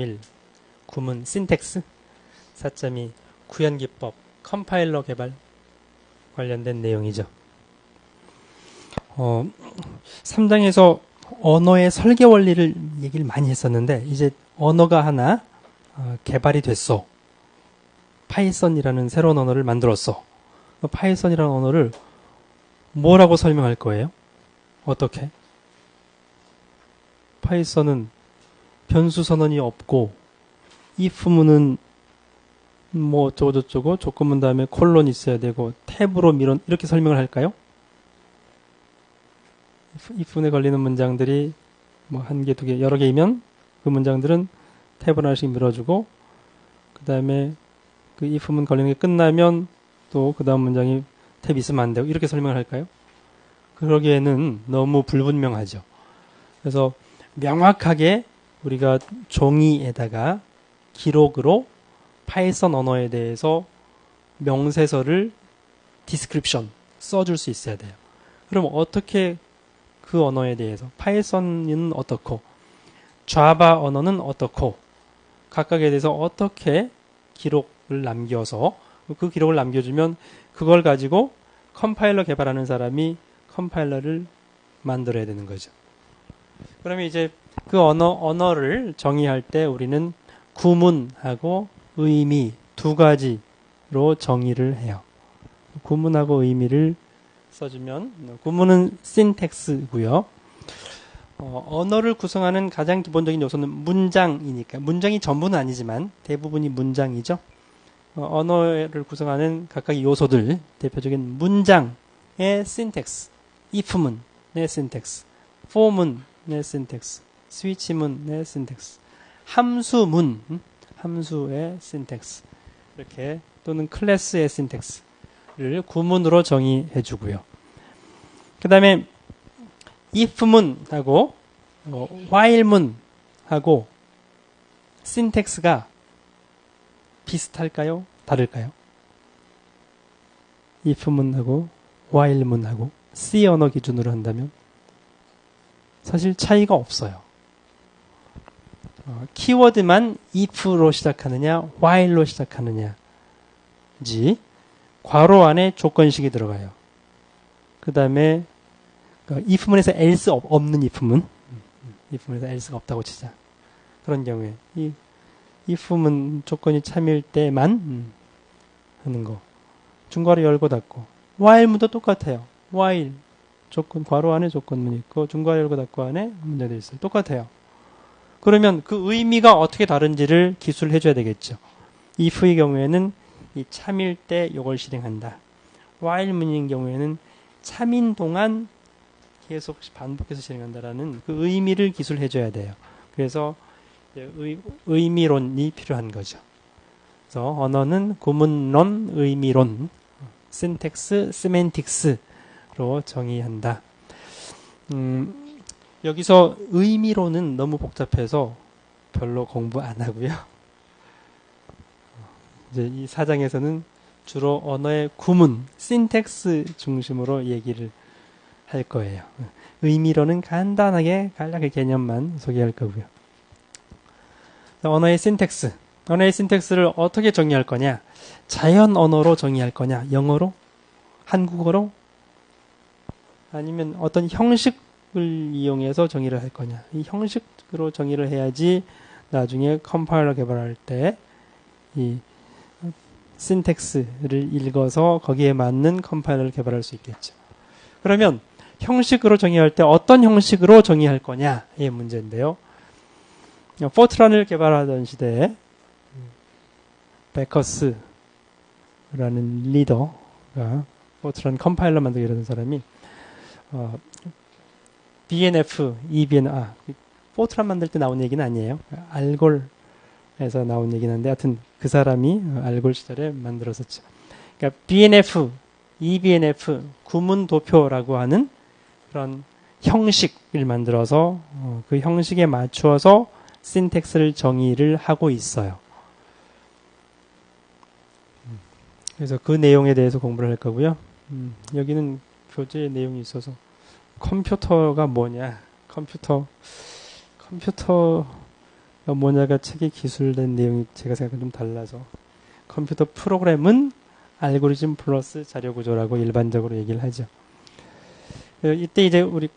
1. 구문 신텍스 4.2 구현기법 컴파일러 개발 관련된 내용이죠. 어, 3장에서 언어의 설계 원리를 얘기를 많이 했었는데 이제 언어가 하나 어, 개발이 됐어. 파이썬이라는 새로운 언어를 만들었어. 그 파이썬이라는 언어를 뭐라고 설명할 거예요? 어떻게? 파이썬은 변수 선언이 없고 if문은 뭐 어쩌고 저쩌고 조건문 다음에 콜론 있어야 되고 탭으로 밀어 이렇게 설명을 할까요? if문에 걸리는 문장들이 뭐 한 개, 두 개, 여러 개이면 그 문장들은 탭을 하나씩 밀어주고 그 다음에 그 if문 걸리는 게 끝나면 또 그 다음 문장이 탭 있으면 안 되고 이렇게 설명을 할까요? 그러기에는 너무 불분명하죠. 그래서 명확하게 우리가 종이에다가 기록으로 파이썬 언어에 대해서 명세서를 디스크립션 써줄 수 있어야 돼요. 그럼 어떻게 그 언어에 대해서 파이썬은 어떻고 자바 언어는 어떻고 각각에 대해서 어떻게 기록을 남겨서 그 기록을 남겨주면 그걸 가지고 컴파일러 개발하는 사람이 컴파일러를 만들어야 되는 거죠. 그러면 이제 그 언어, 언어를 정의할 때 우리는 구문하고 의미 두 가지로 정의를 해요. 구문하고 의미를 써주면 구문은 신텍스고요. 어, 언어를 구성하는 가장 기본적인 요소는 문장이니까 문장이 전부는 아니지만 대부분이 문장이죠. 어, 언어를 구성하는 각각의 요소들 대표적인 문장의 신텍스, if문의 신텍스, for문의 신텍스, 스위치문의 신텍스, 함수문, 함수의 신텍스, 이렇게 또는 클래스의 신텍스를 구문으로 정의해 주고요. 그 다음에 if문하고 어, while문하고 신텍스가 비슷할까요? 다를까요? if문하고 while문하고 C 언어 기준으로 한다면 사실 차이가 없어요. 어, 키워드만 if로 시작하느냐, while로 시작하느냐지 괄호 안에 조건식이 들어가요. 그 다음에 if문에서 else 없는 if문, if문에서 else가 없다고 치자. 그런 경우에 이 if문 조건이 참일 때만 음, 하는 거. 중괄호 열고 닫고. while문도 똑같아요. while 조건 괄호 안에 조건문 있고 중괄호 열고 닫고 안에 문제도 있어요. 똑같아요. 그러면 그 의미가 어떻게 다른지를 기술해 줘야 되겠죠. if의 경우에는 이 참일 때 이걸 실행한다. while문인 경우에는 참인 동안 계속 반복해서 실행한다라는 그 의미를 기술해 줘야 돼요. 그래서 의, 의미론이 필요한 거죠. 그래서 언어는 구문론, 의미론, 신텍스, 세멘틱스로 정의한다. 음, 여기서 의미로는 너무 복잡해서 별로 공부 안 하고요. 이제 이 사장에서는 주로 언어의 구문, 신텍스 중심으로 얘기를 할 거예요. 의미로는 간단하게 간략한 개념만 소개할 거고요. 언어의 신텍스. 언어의 신텍스를 어떻게 정의할 거냐? 자연 언어로 정의할 거냐? 영어로? 한국어로? 아니면 어떤 형식 을 이용해서 정의를 할 거냐. 이 형식으로 정의를 해야지 나중에 컴파일러 개발할 때 이 신텍스를 읽어서 거기에 맞는 컴파일러를 개발할 수 있겠죠. 그러면 형식으로 정의할 때 어떤 형식으로 정의할 거냐의 문제인데요. 포트란을 개발하던 시대에 베커스라는 리더가 포트란 컴파일러 만들기 이러던 사람이 어, BNF, EBN, 아, 포트란 만들 때 나온 얘기는 아니에요. 알골에서 나온 얘기는 한데, 하여튼 그 사람이 알골 시절에 만들었었죠. 그러니까 BNF, EBNF, 구문 도표라고 하는 그런 형식을 만들어서 어, 그 형식에 맞추어서 신텍스를 정의를 하고 있어요. 그래서 그 내용에 대해서 공부를 할 거고요. 음, 여기는 교재 내용이 있어서 컴퓨터가 뭐냐? 컴퓨터 컴퓨터에 모냐가 책에 기술된 내용이 제가 생각은 좀 달라서 컴퓨터 프로그램은 알고리즘 플러스 자료 구조라고 일반적으로 얘기를 하죠. 어, 이때 이제 우리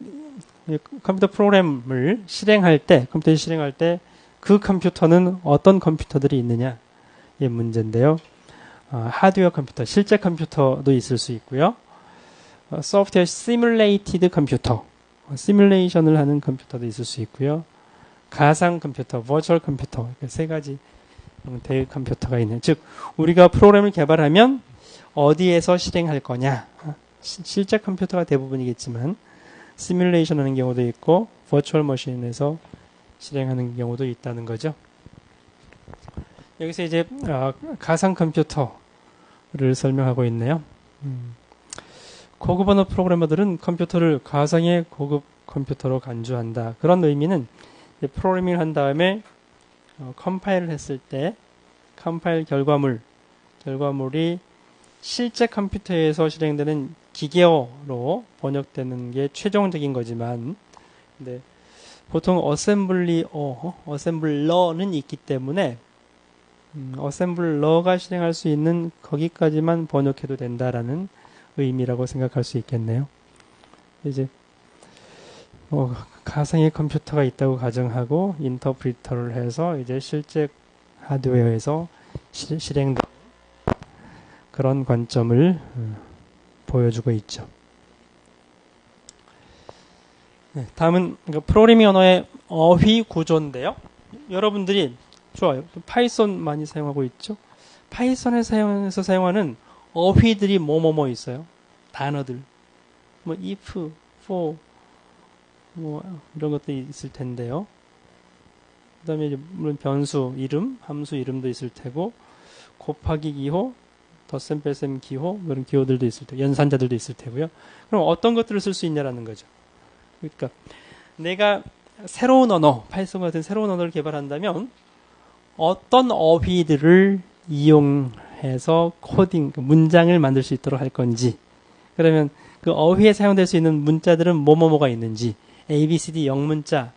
컴퓨터 프로그램을 실행할 때, 컴퓨터 실행할 때 그 컴퓨터는 어떤 컴퓨터들이 있느냐 의 문제인데요. 어, 하드웨어 컴퓨터, 실제 컴퓨터도 있을 수 있고요. 어, 소프트웨어 시뮬레이티드 컴퓨터, 어, 시뮬레이션을 하는 컴퓨터도 있을 수 있고요. 가상 컴퓨터, 버추얼 컴퓨터, 세 가지 형태의 컴퓨터가 있는. 즉, 우리가 프로그램을 개발하면 어디에서 실행할 거냐. 실제 컴퓨터가 대부분이겠지만 시뮬레이션 하는 경우도 있고 버추얼 머신에서 실행하는 경우도 있다는 거죠. 여기서 이제 어, 가상 컴퓨터를 설명하고 있네요. 음. 고급 언어 프로그래머들은 컴퓨터를 가상의 고급 컴퓨터로 간주한다. 그런 의미는 프로그래밍을 한 다음에 어, 컴파일을 했을 때 컴파일 결과물 결과물이 실제 컴퓨터에서 실행되는 기계어로 번역되는 게 최종적인 거지만 근데 보통 어셈블리어, 어셈블러는 있기 때문에 음, 어셈블러가 실행할 수 있는 거기까지만 번역해도 된다라는 의미라고 생각할 수 있겠네요. 이제 뭐 가상의 컴퓨터가 있다고 가정하고 인터프리터를 해서 이제 실제 하드웨어에서 시, 실행된 그런 관점을 음, 보여주고 있죠. 네, 다음은 프로그래밍 언어의 어휘 구조인데요. 여러분들이 좋아요. 파이썬 많이 사용하고 있죠. 파이썬에 사용해서 사용하는 어휘들이 뭐뭐뭐 있어요. 단어들. 뭐 if, for, 뭐 이런 것들이 있을 텐데요. 그다음에 물론 변수 이름, 함수 이름도 있을 테고 곱하기 기호, 덧셈 뺄셈 기호 그런 기호들도 있을 테고 연산자들도 있을 테고요. 그럼 어떤 것들을 쓸 수 있냐라는 거죠. 그러니까 내가 새로운 언어, 파이썬 같은 새로운 언어를 개발한다면 어떤 어휘들을 이용 해서 코딩, 그 문장을 만들 수 있도록 할 건지 그러면 그 어휘에 사용될 수 있는 문자들은 뭐뭐뭐가 있는지 A, B, C, D 영문자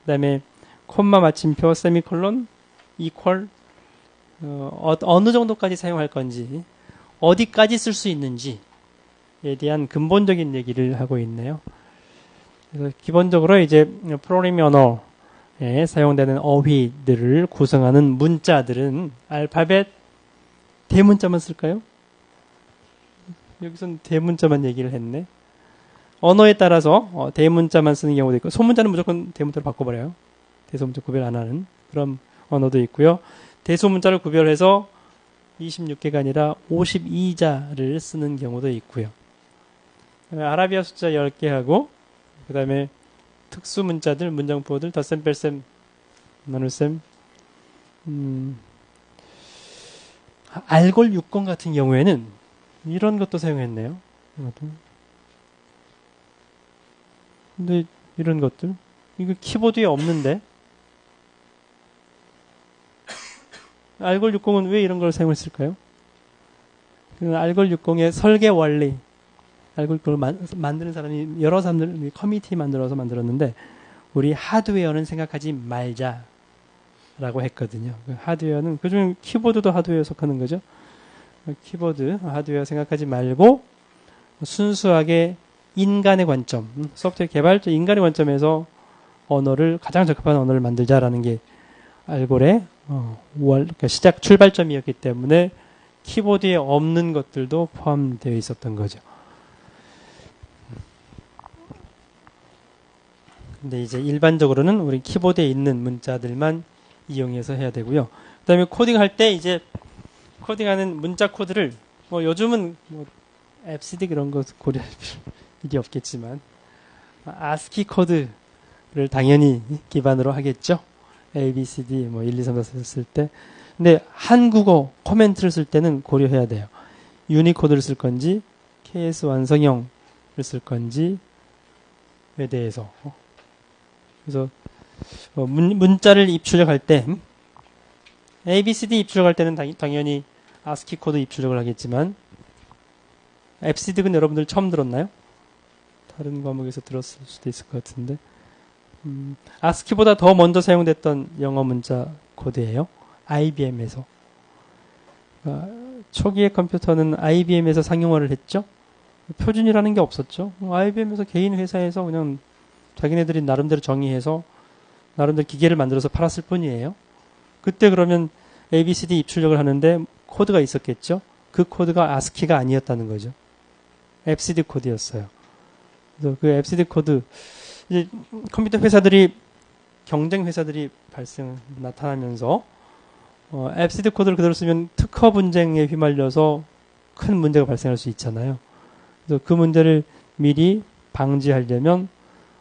그다음에 콤마 마침표 세미콜론 이퀄 어, 어느 정도까지 사용할 건지 어디까지 쓸 수 있는지에 대한 근본적인 얘기를 하고 있네요. 그래서 기본적으로 이제 프로그래밍 언어에 사용되는 어휘들을 구성하는 문자들은 알파벳 대문자만 쓸까요? 여기선 대문자만 얘기를 했네. 언어에 따라서 어, 대문자만 쓰는 경우도 있고 소문자는 무조건 대문자로 바꿔버려요. 대소문자 구별 안 하는 그런 언어도 있고요. 대소문자를 구별해서 26개가 아니라 52자를 쓰는 경우도 있고요. 아라비아 숫자 10개하고 그 다음에 특수 문자들, 문장부호들, 덧셈, 뺄셈, 나눌셈, 음, 알골 6권 같은 경우에는 이런 것도 사용했네요. 근데 이런 것들. 이거 키보드에 없는데. 알골 60은 왜 이런 걸 사용했을까요? 그 알골 60의 설계 원리. 알골 60을 만드는 사람이 여러 사람들 커미티 만들어서 만들었는데 우리 하드웨어는 생각하지 말자 라고 했거든요. 그 하드웨어는 그중 키보드도 하드웨어에 속하는 거죠. 키보드 하드웨어 생각하지 말고 순수하게 인간의 관점, 소프트웨어 개발자 인간의 관점에서 언어를 가장 적합한 언어를 만들자라는 게 알골의 어, 월, 그러니까 시작 출발점이었기 때문에 키보드에 없는 것들도 포함되어 있었던 거죠. 근데 이제 일반적으로는 우리 키보드에 있는 문자들만 이용해서 해야 되고요. 그 다음에 코딩할 때 이제 코딩하는 문자 코드를 뭐 요즘은 뭐 앱시디 그런 거 고려할 일이 없겠지만 아스키 코드를 당연히 기반으로 하겠죠. A, B, C, D 뭐 1, 2, 3, 4쓸 때. 근데 한국어 코멘트를 쓸 때는 고려해야 돼요. 유니코드를 쓸 건지 KS 완성형을 쓸 건지에 대해서. 그래서 어, 문, 문자를 입출력할 때 음? A, B, C, D 입출력할 때는 당 연히 아스키 코드 입출력을 하겠지만 앱시드는 여러분들 처음 들었나요? 다른 과목에서 들었을 수도 있을 것 같은데 음, 아스키보다 더 먼저 사용됐던 영어 문자 코드예요. IBM에서. 초기의 컴퓨터는 IBM에서 상용화를 했죠. 표준이라는 게 없었죠. IBM에서 개인 회사에서 그냥 자기네들이 나름대로 정의해서 나름대로 기계를 만들어서 팔았을 뿐이에요. 그때 그러면 ABCD 입출력을 하는데 코드가 있었겠죠. 그 코드가 아스키가 아니었다는 거죠. FCD 코드였어요. 그래서 그 FCD 코드 이제 컴퓨터 회사들이 경쟁 회사들이 발생 나타나면서 어, FCD 코드를 그대로 쓰면 특허 분쟁에 휘말려서 큰 문제가 발생할 수 있잖아요. 그래서 그 문제를 미리 방지하려면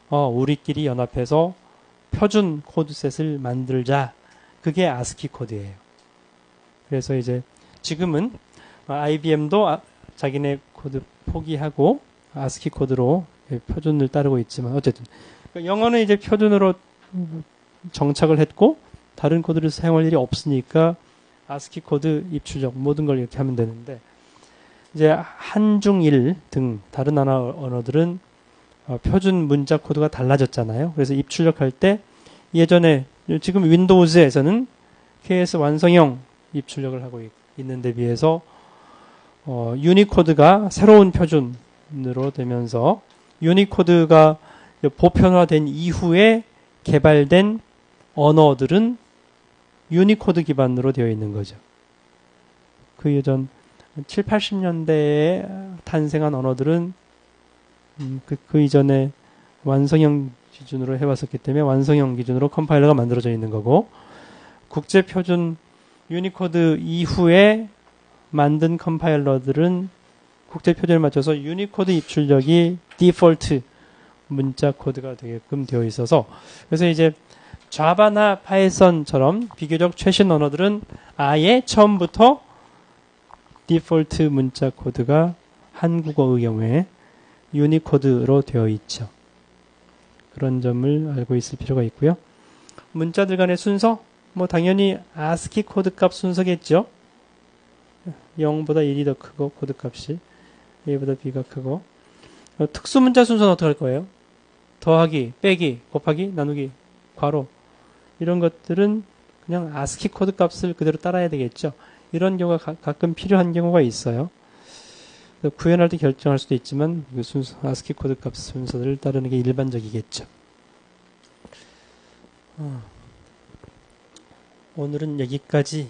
어, 우리끼리 연합해서 표준 코드셋을 만들자. 그게 아스키 코드예요. 그래서 이제 지금은 IBM도 아, 자기네 코드 포기하고 아스키 코드로 표준을 따르고 있지만 어쨌든 그러니까 영어는 이제 표준으로 정착을 했고 다른 코드를 사용할 일이 없으니까 아스키 코드 입출력 모든 걸 이렇게 하면 되는데 이제 한중일 등 다른 언어, 언어들은 어, 표준 문자 코드가 달라졌잖아요. 그래서 입출력할 때 예전에 지금 윈도우즈에서는 KS 완성형 입출력을 하고 있, 는데 비해서 어, 유니코드가 새로운 표준으로 되면서 유니코드가 보편화된 이후에 개발된 언어들은 유니코드 기반으로 되어 있는 거죠. 그 예전 7, 80년대에 탄생한 언어들은 음, 그, 그 이전에 완성형 기준으로 해왔었기 때문에 완성형 기준으로 컴파일러가 만들어져 있는 거고 국제 표준 유니코드 이후에 만든 컴파일러들은 국제 표준에 맞춰서 유니코드 입출력이 디폴트 문자 코드가 되게끔 되어 있어서 그래서 이제 자바나 파이썬처럼 비교적 최신 언어들은 아예 처음부터 디폴트 문자 코드가 한국어의 경우에 유니코드로 되어 있죠. 그런 점을 알고 있을 필요가 있고요. 문자들 간의 순서, 뭐 당연히 아스키 코드 값 순서겠죠. 0보다 1이 더 크고 코드 값이 A보다 B가 크고 어, 특수 문자 순서는 어떻게 할 거예요? 더하기, 빼기, 곱하기, 나누기, 괄호 이런 것들은 그냥 아스키 코드 값을 그대로 따라야 되겠죠. 이런 경우가 가, 끔 필요한 경우가 있어요. 구현할 때 결정할 수도 있지만 그 순서, 아스키 코드 값 순서를 따르는 게 일반적이겠죠. 어. 오늘은 여기까지